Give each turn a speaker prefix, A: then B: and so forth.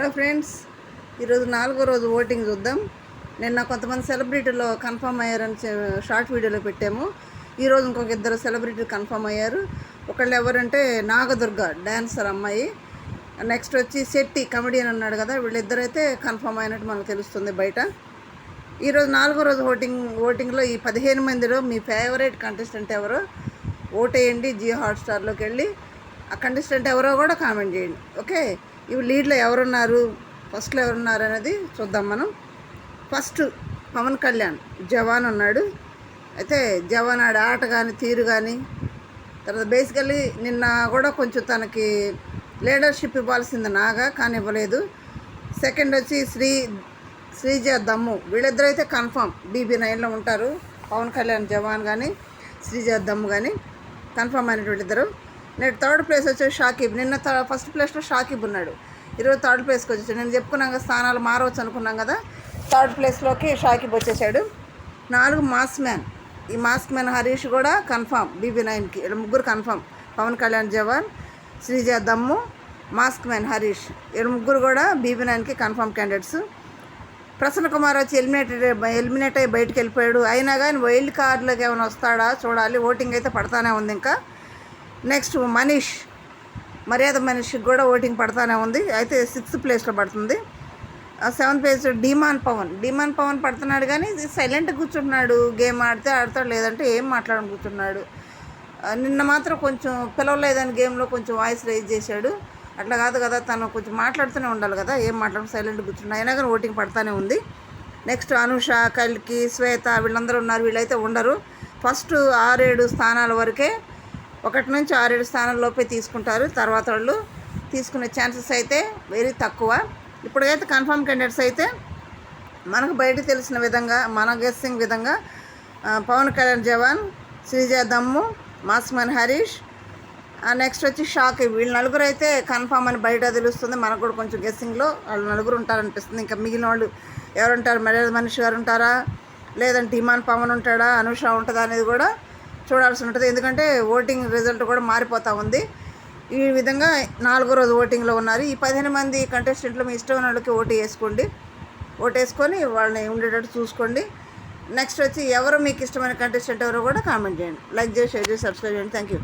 A: Hello friends ఈరోజు నాలుగో రోజు ఓటింగ్ చూద్దాం. నిన్న కొంతమంది సెలబ్రిటీలో కన్ఫర్మ్ అయ్యారని షార్ట్ వీడియోలో పెట్టాము. ఈరోజు ఇంకొక ఇద్దరు సెలబ్రిటీలు కన్ఫర్మ్ అయ్యారు. ఒకళ్ళు ఎవరంటే నాగదుర్గ డ్యాన్సర్ అమ్మాయి. నెక్స్ట్ వచ్చి శెట్టి కమెడియన్ అన్నాడు కదా వీళ్ళిద్దరైతే కన్ఫర్మ్ అయినట్టు మనకు తెలుస్తుంది బయట. ఈరోజు నాలుగో రోజు ఓటింగ్ ఓటింగ్లో ఈ పదిహేను మందిలో మీ ఫేవరెట్ కంటెస్టెంట్ ఎవరో ఓటేయండి జియో హాట్స్టార్లోకి వెళ్ళి. ఆ కంటెస్టెంట్ ఎవరో కూడా కామెంట్ చేయండి ఓకే ఇవి లీడ్లో ఎవరున్నారు? ఫస్ట్లో ఎవరున్నారు అనేది చూద్దాం మనం. ఫస్ట్ పవన్ కళ్యాణ్ జవాన్ ఉన్నాడు. అయితే జవాన్ ఆడ ఆట కానీ తీరు కానీ తర్వాత బేసికల్లీ నిన్న కూడా కొంచెం తనకి లీడర్షిప్ ఇవ్వాల్సింది నాగా కానీ ఇవ్వలేదు సెకండ్ వచ్చి శ్రీ శ్రీజ దమ్ము. వీళ్ళిద్దరూ అయితే కన్ఫామ్ బీబీ నైన్లో ఉంటారు. పవన్ కళ్యాణ్ జవాన్ కానీ శ్రీజ దమ్ము కానీ కన్ఫామ్ అయినటువంటి ఇద్దరు నేను థర్డ్ ప్లేస్ వచ్చే షాకిబ్. నిన్న ఫస్ట్ ప్లేస్లో షాకిబ్ ఉన్నాడు. ఈరోజు థర్డ్ ప్లేస్కి వచ్చేసాడు. నేను చెప్పుకున్నాం కదా స్థానాలు మారవచ్చు అనుకున్నాం కదా థర్డ్ ప్లేస్లోకి షాకిబ్ వచ్చేసాడు. నాలుగు మాస్ మ్యాన్. ఈ మాస్క్ మ్యాన్ హరీష్ కూడా కన్ఫామ్ బీబీ నైన్కి వీళ్ళ ముగ్గురు confirm. Pawan Kalyan Jawan Sreeja Dammu mask man Harish. వీళ్ళ ముగ్గురు కూడా బీబీ నైన్కి కన్ఫామ్ క్యాండిడేట్స్ ప్రసన్న కుమార్ వచ్చి ఎలిమినేటెడ్ ఎలిమినేట్ అయ్యి బయటకు వెళ్ళిపోయాడు. అయినా కానీ వైల్డ్ కార్డులోకి ఏమైనా వస్తాడా? చూడాలి. ఓటింగ్ అయితే పడతానే ఉంది ఇంకా. నెక్స్ట్ మనీష్ మర్యాద మనిషికి కూడా ఓటింగ్ పడతానే ఉంది. అయితే సిక్స్త్ ప్లేస్లో పడుతుంది. Seventh place Demon Pavan. Demon Pavan పడుతున్నాడు కానీ సైలెంట్ కూర్చుంటున్నాడు. గేమ్ ఆడితే ఆడతాడు లేదంటే ఏం మాట్లాడని కూర్చున్నాడు నిన్న మాత్రం కొంచెం పిలవలేదని గేమ్లో కొంచెం వాయిస్ రైజ్ చేశాడు. అట్లా కాదు కదా తను కొంచెం మాట్లాడుతూనే ఉండాలి కదా ఏం మాట్లాడు సైలెంట్ కూర్చున్నా అయినా కానీ ఓటింగ్ పడతానే ఉంది. నెక్స్ట్ అనుష కల్కి శ్వేత వీళ్ళందరూ ఉన్నారు. వీళ్ళైతే ఉండరు. ఫస్ట్ ఆరేడు స్థానాల వరకే ఒకటి నుంచి ఆరేడు స్థానాల్లోపే తీసుకుంటారు. తర్వాత వాళ్ళు తీసుకునే ఛాన్సెస్ అయితే వెరీ తక్కువ. ఇప్పటికైతే కన్ఫర్మ్ క్యాండిడేట్స్ అయితే మనకు బయట తెలిసిన విధంగా మన గెస్సింగ్ విధంగా Pawan Kalyan Jawan Sreeja Dammu mass man Harish next వచ్చి షాక్. వీళ్ళు నలుగురు అయితే కన్ఫామ్ అని బయట తెలుస్తుంది. మనకు కూడా కొంచెం గెస్సింగ్లో వాళ్ళు నలుగురు ఉంటారనిపిస్తుంది. ఇంకా మిగిలిన వాళ్ళు ఎవరుంటారు మెడ మనిషి గారు ఉంటారా? లేదంటే ఇమాన్ పవన్ ఉంటాడా? అనుష ఉంటుందా అనేది కూడా చూడాల్సి ఉంటుంది. ఎందుకంటే ఓటింగ్ రిజల్ట్ కూడా మారిపోతూ ఉంది. ఈ విధంగా నాలుగో రోజు ఓటింగ్లో ఉన్నారు. ఈ పదిహేను మంది కంటెస్టెంట్లు మీ ఇష్టమైన వాళ్ళకి ఓటు వేసుకోండి. ఓటు వేసుకొని వాళ్ళని ఉండేటట్టు చూసుకోండి. నెక్స్ట్ వచ్చి ఎవరు మీకు ఇష్టమైన కంటెస్టెంట్ ఎవరో కూడా కామెంట్ చేయండి. లైక్ చేసి షేర్ చేసి సబ్స్క్రైబ్ చేయండి. Thank you